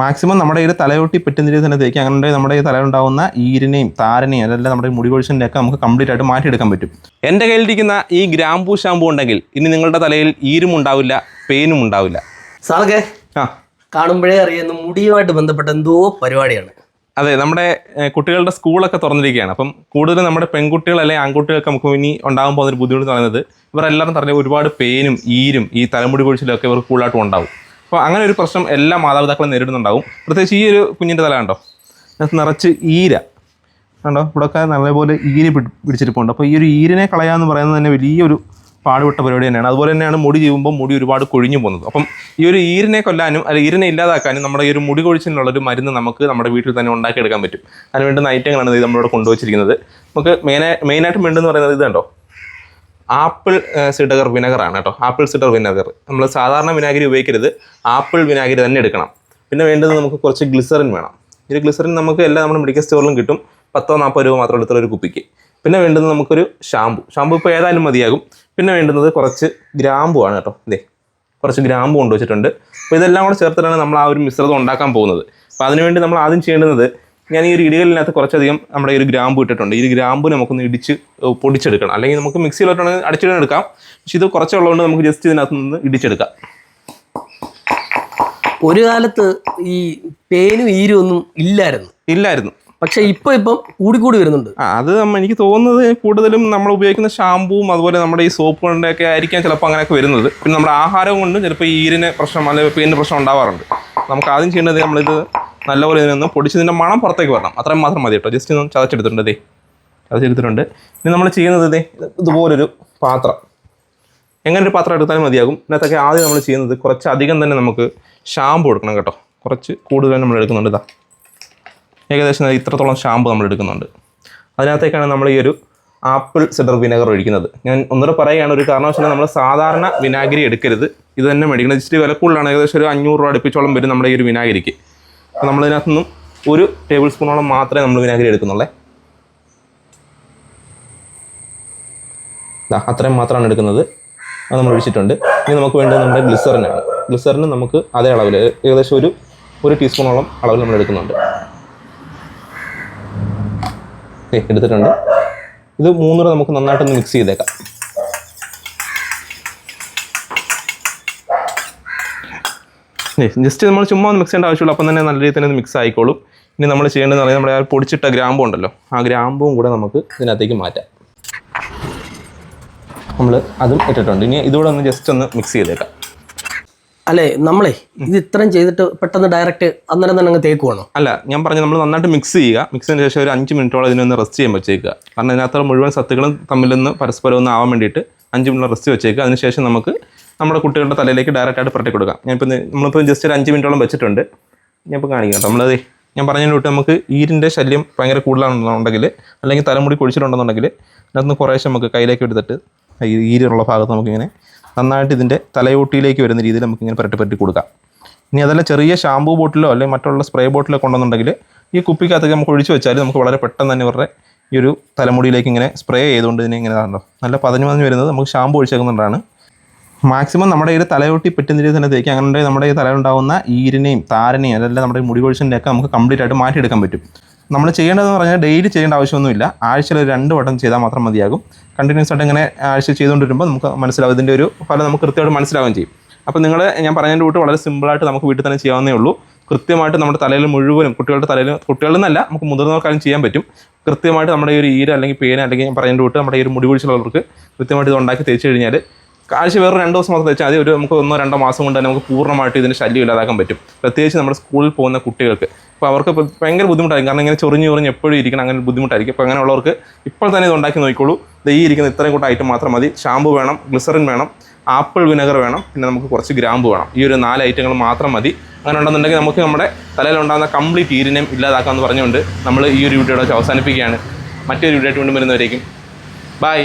Maximum നമ്മുടെ ഈ തലയോട്ടി തലയൊട്ടി രീതി തന്നെ തേക്കുക അങ്ങനെ നമ്മുടെ ഈ തലയിലുണ്ടാവുന്ന ഈരിനെയും താരനെയും അതല്ല നമ്മുടെ മുടി കൊഴിച്ചിന്റെ ഒക്കെ നമുക്ക് കംപ്ലീറ്റ് ആയിട്ട് മാറ്റിയെടുക്കാൻ പറ്റും. എന്റെ കയ്യിലിരിക്കുന്ന ഈ ഗ്രാമ്പൂ ഷാമ്പൂ ഉണ്ടെങ്കിൽ ഇനി നിങ്ങളുടെ തലയിൽ ഈരും ഉണ്ടാവില്ല പെയിനും ഉണ്ടാവില്ല. സാറൊക്കെ ആ. കാണുമ്പോഴേ അറിയുന്ന മുടിയുമായിട്ട് ബന്ധപ്പെട്ട എന്തോ പരിപാടിയാണ്. അതെ നമ്മുടെ കുട്ടികളുടെ സ്കൂളൊക്കെ തുറന്നിരിക്കുകയാണ്. അപ്പം കൂടുതലും നമ്മുടെ പെൺകുട്ടികൾ അല്ലെങ്കിൽ ആൺകുട്ടികൾക്ക് നമുക്ക് ഇനി ഉണ്ടാകുമ്പോൾ അതൊരു ബുദ്ധിമുട്ട് എന്ന് ഇവർ ഇവരെല്ലാവരും പറഞ്ഞ ഒരുപാട് പെയിനും ഈരും ഈ തലമുടി കുഴിച്ചിലൊക്കെ ഇവർക്ക് കൂടുതലായിട്ടും ഉണ്ടാവും. അപ്പോൾ അങ്ങനെ ഒരു പ്രശ്നം എല്ലാ മാതാപിതാക്കളും നേരിടുന്നുണ്ടാവും. പ്രത്യേകിച്ച് ഈ ഒരു കുഞ്ഞിന്റെ തല കണ്ടോ? നിറച്ച് ഈര. കണ്ടോ? ഇവിടെയൊക്കെ നല്ലപോലെ ഈര് പിടി- പിടിച്ചിരിപ്പുണ്ട്. അപ്പോൾ ഈ ഒരു ഈരിനെ കളയാന്ന് പറയുന്നത് തന്നെ വലിയൊരു പാടുപെട്ട പരിപാടി തന്നെയാണ്. അതുപോലെ തന്നെയാണ് മുടി ചെയ്യുമ്പോൾ മുടി ഒരുപാട് കൊഴിഞ്ഞു പോകുന്നത്. അപ്പം ഈ ഒരു ഈരിനെ കൊല്ലാനും അല്ല ഈരിനെ ഇല്ലാതാക്കാനും നമ്മുടെ ഈ ഒരു മുടി കൊഴിച്ചിനുള്ളൊരു മരുന്ന് നമുക്ക് നമ്മുടെ വീട്ടിൽ തന്നെ ഉണ്ടാക്കിയെടുക്കാൻ പറ്റും. അതിന് വേണ്ടുന്ന ഐറ്റങ്ങളാണ് ഇത് നമ്മളിവിടെ കൊണ്ടുവച്ചിരിക്കുന്നത്. നമുക്ക് മെയിനായി മെയിനായിട്ട് മിണ്ടെന്ന് പറയുന്നത് ഇത് കണ്ടോ? ആപ്പിൾ സിഡർ വിനെഗറാണ് കേട്ടോ. Apple cider vinegar. നമ്മൾ സാധാരണ വിനാഗിരി ഉപയോഗിക്കരുത്. ആപ്പിൾ വിനാഗിരി തന്നെ എടുക്കണം. പിന്നെ വേണ്ടത് നമുക്ക് കുറച്ച് ഗ്ലിസറിൻ വേണം. ഈ ഗ്ലിസറിൻ നമുക്ക് എല്ലാ നമ്മുടെ മെഡിക്കൽ സ്റ്റോറിലും കിട്ടും. പത്തോ നാൽപ്പത് രൂപ മാത്രം എടുത്തുള്ള ഒരു കുപ്പിക്ക്. പിന്നെ വേണ്ടത് നമുക്കൊരു ഷാമ്പു ഷാമ്പു ഇപ്പോൾ ഏതായാലും മതിയാകും. പിന്നെ വേണ്ടുന്നത് കുറച്ച് ഗ്രാമ്പു ആണ് കേട്ടോ. ഇതേ കുറച്ച് ഗ്രാമ്പു കൊണ്ടുവച്ചിട്ടുണ്ട് അപ്പോൾ ഇതെല്ലാം കൂടെ ചേർത്തിട്ടാണ് നമ്മൾ ആ ഒരു മിശ്രിതം ഉണ്ടാക്കാൻ പോകുന്നത്. അപ്പോൾ അതിനുവേണ്ടി നമ്മൾ ആദ്യം ചെയ്യേണ്ടുന്നത് ഞാൻ ഈ ഒരു ഇടികളിനകത്ത് കുറച്ചധികം നമ്മുടെ ഈ ഒരു ഗ്രാമ്പു ഇട്ടിട്ടുണ്ട്. ഈ ഒരു ഗ്രാമ്പു നമുക്കൊന്ന് ഇടിച്ച് പൊടിച്ചെടുക്കണം. അല്ലെങ്കിൽ നമുക്ക് മിക്സിയിലോട്ടാണെങ്കിൽ അടിച്ചിടാൻ എടുക്കാം. പക്ഷേ ഇത് കുറച്ചുള്ളതുകൊണ്ട് നമുക്ക് ജസ്റ്റ് ഇതിനകത്ത് നിന്ന് ഇടിച്ചെടുക്കാം. ഒരു കാലത്ത് ഈ പേനും ഈരും ഒന്നും ഇല്ലായിരുന്നു. ഇല്ലായിരുന്നു. പക്ഷെ ഇപ്പൊ ഇപ്പം കൂടി വരുന്നുണ്ട്. അത് നമ്മ- എനിക്ക് തോന്നുന്നത് കൂടുതലും നമ്മൾ ഉപയോഗിക്കുന്ന ഷാമ്പൂവും അതുപോലെ നമ്മുടെ ഈ സോപ്പുകളുടെ ഒക്കെ ആയിരിക്കാം ചിലപ്പോൾ അങ്ങനെയൊക്കെ വരുന്നത്. പിന്നെ നമ്മുടെ ആഹാരം കൊണ്ട് ചിലപ്പോൾ ഈരിന് പ്രശ്നം അല്ലെങ്കിൽ പെയിന് പ്രശ്നം ഉണ്ടാവാറുണ്ട്. നമുക്ക് ആദ്യം ചെയ്യേണ്ടത് നമ്മളിത് നല്ലപോലെ ഇതിനൊന്ന് പൊടിച്ച് ഇതിന്റെ മണം പുറത്തേക്ക് വരണം. അത്രയും മാത്രം മതി കേട്ടോ. ജസ്റ്റ് ഒന്ന് ചതച്ചെടുത്തിട്ടുണ്ട് ഇതേ ചതച്ചെടുത്തിട്ടുണ്ട്. ഇനി നമ്മൾ ചെയ്യുന്നത് ഇതേ ഇതുപോലൊരു പാത്രം. എങ്ങനെ ഒരു പാത്രം എടുത്താലും മതിയാകും. ഇതിനകത്തൊക്കെ ആദ്യം നമ്മൾ ചെയ്യുന്നത് കുറച്ച് അധികം തന്നെ നമുക്ക് ഷാമ്പു എടുക്കണം കേട്ടോ. കുറച്ച് കൂടുതൽ നമ്മൾ എടുക്കുന്നുണ്ട് ഇതാ ഏകദേശം ഇത്രത്തോളം ഷാമ്പു നമ്മൾ എടുക്കുന്നുണ്ട്. അതിനകത്തേക്കാണ് നമ്മൾ ഈ ഒരു ആപ്പിൾ സിഡർ വിനെഗർ ഒഴിക്കുന്നത്. ഞാൻ ഒന്നുകൂടെ പറയുകയാണ് ഒരു കാരണവശാലും നമ്മൾ സാധാരണ വിനാഗിരി എടുക്കരുത്. ഇത് തന്നെ മേടിക്കണം. ജസ്റ്റ് വില കൂടുതലാണ്. ഏകദേശം ഒരു അഞ്ഞൂറ് രൂപ അടുപ്പിച്ചോളം വരും നമ്മുടെ ഈ ഒരു വിനാഗിരിക്ക്. അപ്പോൾ നമ്മളതിനകത്തു നിന്നും ഒരു ടേബിൾ സ്പൂണോളം മാത്രമേ നമ്മൾ വിനാഗിരി എടുക്കുന്നുള്ളേ. അത്രയും മാത്രമാണ് എടുക്കുന്നത്. അത് നമ്മൾ ഒഴിച്ചിട്ടുണ്ട്. ഇനി നമുക്ക് വേണ്ടത് നമ്മുടെ ഗ്ലിസറിനാണ് ഗ്ലിസറിന് നമുക്ക് അതേ അളവിൽ ഏകദേശം ഒരു ഒരു ടീസ്പൂണോളം അളവിൽ നമ്മൾ എടുക്കുന്നുണ്ട്. എടുത്തിട്ടുണ്ട്. ഇത് മൂന്നൂറ് നമുക്ക് നന്നായിട്ടൊന്ന് മിക്സ് ചെയ്തേക്കാം. ജസ്റ്റ് നമ്മൾ ചുമ്മാ ഒന്ന് മിക്സ് ചെയ്യേണ്ട ആവശ്യമുള്ളൂ അപ്പം തന്നെ നല്ല രീതിയിൽ തന്നെ മിക്സ് ആയിക്കോളും. ഇനി നമ്മൾ ചെയ്യേണ്ടതെന്ന് പറഞ്ഞാൽ നമ്മുടെ ആ പൊടിച്ചിട്ട ഗ്രാമ്പു ഉണ്ടല്ലോ ആ ഗ്രാമ്പും കൂടെ നമുക്ക് ഇതിനകത്തേക്ക് മാറ്റാം. നമ്മൾ അതും ഇട്ടിട്ടുണ്ട്. ഇനി ഇതുകൂടെ ഒന്ന് ജസ്റ്റ് ഒന്ന് മിക്സ് ചെയ്തേക്കാം. അല്ലേ നമ്മളെ ഇത് ഇത്രയും ചെയ്തിട്ട് പെട്ടെന്ന് ഡയറക്റ്റ് അന്നേരം തന്നെ അങ്ങ് തേക്കുവാണോ അല്ല ഞാൻ പറഞ്ഞു നമ്മൾ നന്നായിട്ട് മിക്സ് ചെയ്യുക. മിക്സിന് ശേഷം ഒരു അഞ്ച് മിനിറ്റോളം ഇതിനൊന്ന് റെസ്റ്റ് ചെയ്യാൻ വെച്ചേക്കുക. കാരണം ഇതിനകത്തുള്ള മുഴുവൻ സത്തുക്കളും തമ്മിലൊന്ന് പരസ്പരം ഒന്ന് ആവാൻ വേണ്ടിയിട്ട് അഞ്ച് മിനിറ്റ് റെസ്റ്റ് വെച്ചേക്കുക. അതിനുശേഷം നമുക്ക് നമ്മുടെ കുട്ടികളുടെ തലയിലേക്ക് ഡയറക്റ്റ് ആയിട്ട് പുരട്ടി കൊടുക്കാം. ഞാനിപ്പോൾ നമ്മളിപ്പോൾ ജസ്റ്റ് ഒരു അഞ്ച് മിനിറ്റോളം വെച്ചിട്ടുണ്ട്. ഞാൻ ഇപ്പോൾ കാണിക്കാം നമ്മളത് ഞാൻ പറഞ്ഞതിന് തൊട്ട് നമുക്ക് ഈരിന്റെ ശല്യം ഭയങ്കര കൂടുതലാണെന്നുണ്ടെങ്കിൽ അല്ലെങ്കിൽ തലമുടി കുഴിച്ചിട്ടുണ്ടെന്നുണ്ടെങ്കിൽ അതിനകത്ത് കുറേശ്ശെ നമുക്ക് കയ്യിലേക്ക് എടുത്തിട്ട് ഈരുള്ള ഭാഗത്ത് നമുക്കിങ്ങനെ നന്നായിട്ട് ഇതിന്റെ തലയോട്ടിയിലേക്ക് വരുന്ന രീതിയിൽ നമുക്കിങ്ങനെ പുരട്ടി പുരട്ടി കൊടുക്കാം. ഇനി അതല്ല ചെറിയ ഷാമ്പൂ ബോട്ടിലോ അല്ലെങ്കിൽ മറ്റുള്ള സ്പ്രേ ബോട്ടിലോ കൊണ്ടുവന്നുണ്ടെങ്കിൽ ഈ കുപ്പിക്കകത്തേക്ക് നമുക്ക് ഒഴിച്ച് വെച്ചാൽ നമുക്ക് വളരെ പെട്ടെന്ന് തന്നെ ഇവരുടെ ഈ ഒരു തലമുടിയിലേക്ക് ഇങ്ങനെ സ്പ്രേ ചെയ്തുകൊണ്ട് ഇതിനെ ഇങ്ങനെ നല്ല പതഞ്ഞു പതഞ്ഞു വരുന്നത് നമുക്ക് ഷാമ്പൂ ഒഴിച്ചേക്കുന്നുണ്ടാണ് മാക്സിമം നമ്മുടെ ഈ തലയൊട്ടി പെറ്റുന്ന രീതിയിൽ തന്നെ തേക്കുക അങ്ങനെ നമ്മുടെ ഈ തലയിലുണ്ടാവുന്ന ഈരിനെയും താരനെയും അതല്ല നമ്മുടെ മുടി ഒക്കെ നമുക്ക് കംപ്ലീറ്റ് ആയിട്ട് മാറ്റിയെടുക്കാൻ പറ്റും. നമ്മൾ ചെയ്യേണ്ടതെന്ന് പറഞ്ഞാൽ ഡെയിലി ചെയ്യേണ്ട ആവശ്യമൊന്നുമില്ല. ആഴ്ചയിൽ ഒരു രണ്ട് വട്ടം ചെയ്താൽ മാത്രം മതിയാകും. കണ്ടിന്യൂസ് ആയിട്ട് ഇങ്ങനെ ആഴ്ച ചെയ്തുകൊണ്ടിരുമ്പോൾ നമുക്ക് മനസ്സിലാവും. ഇതിന്റെ ഒരു ഫലം നമുക്ക് കൃത്യമായിട്ട് മനസ്സിലാവുകയും ചെയ്യും. അപ്പോൾ നിങ്ങൾ ഞാൻ പറഞ്ഞതിന്റെ കൂട്ട് വളരെ സിമ്പിളായിട്ട് നമുക്ക് വീട്ടിൽ തന്നെ ചെയ്യാവുന്നേ ഉള്ളൂ. കൃത്യമായിട്ട് നമ്മുടെ തലയിൽ മുഴുവനും കുട്ടികളുടെ തലയിൽ കുട്ടികളിൽ നിന്നല്ല നമുക്ക് മുതിർന്നവർക്കാരും ചെയ്യാൻ പറ്റും. കൃത്യമായിട്ട് നമ്മുടെ ഈ ഒരു ഈര അല്ലെങ്കിൽ പേന അല്ലെങ്കിൽ ഞാൻ പറഞ്ഞതിന്റെ കൂട്ട് നമ്മുടെ ഈ ഒരു മുടി കുഴിച്ചുള്ളവർക്ക് കൃത്യമായിട്ട് ഇത് ഉണ്ടാക്കി തേച്ച് കഴിഞ്ഞാൽ ആഴ്ച വേറെ രണ്ട് ദിവസം മാത്രം വെച്ചാൽ മതി ഒരു നമുക്ക് ഒന്നോ രണ്ടോ മാസം കൊണ്ട് തന്നെ നമുക്ക് പൂർണമായിട്ട് ഇതിന് ശല്യം ഇല്ലാതാക്കാൻ പറ്റും. പ്രത്യേകിച്ച് നമ്മുടെ സ്കൂളിൽ പോകുന്ന കുട്ടികൾക്ക്. അപ്പോൾ അവർക്ക് ഭയങ്കര ബുദ്ധിമുട്ടായിരിക്കും. കാരണം ഇങ്ങനെ ചൊറിഞ്ഞ് ചൊറിഞ്ഞ് എപ്പോഴും ഇരിക്കണം അങ്ങനെ ബുദ്ധിമുട്ടായിരിക്കും. അപ്പോൾ അങ്ങനെയുള്ളവർക്ക് ഇപ്പോൾ തന്നെ ഇത് ഉണ്ടാക്കി നോക്കിക്കോളൂ. ഈ ഇരിക്കുന്ന ഇത്രയും കൂട്ടം ഐറ്റം മാത്രം മതി. ഷാമ്പു വേണം ഗ്ലിസറിൻ വേണം ആപ്പിൾ വിനെഗർ വേണം പിന്നെ നമുക്ക് കുറച്ച് ഗ്രാമ്പ് വേണം. ഈ ഒരു നാല് ഐറ്റങ്ങൾ മാത്രം മതി. അങ്ങനെ ഉണ്ടെന്നുണ്ടെങ്കിൽ നമുക്ക് നമ്മുടെ തലയിലുണ്ടാകുന്ന കംപ്ലീറ്റ് ഈരിനെയും ഇല്ലാതാക്കാമെന്ന് പറഞ്ഞുകൊണ്ട് നമ്മൾ ഈ ഒരു വീഡിയോയുടെ അവസാനിപ്പിക്കുകയാണ്. മറ്റൊരു വീഡിയോ ആയിട്ട് വീണ്ടും വരുന്നവരേക്കും. ബൈ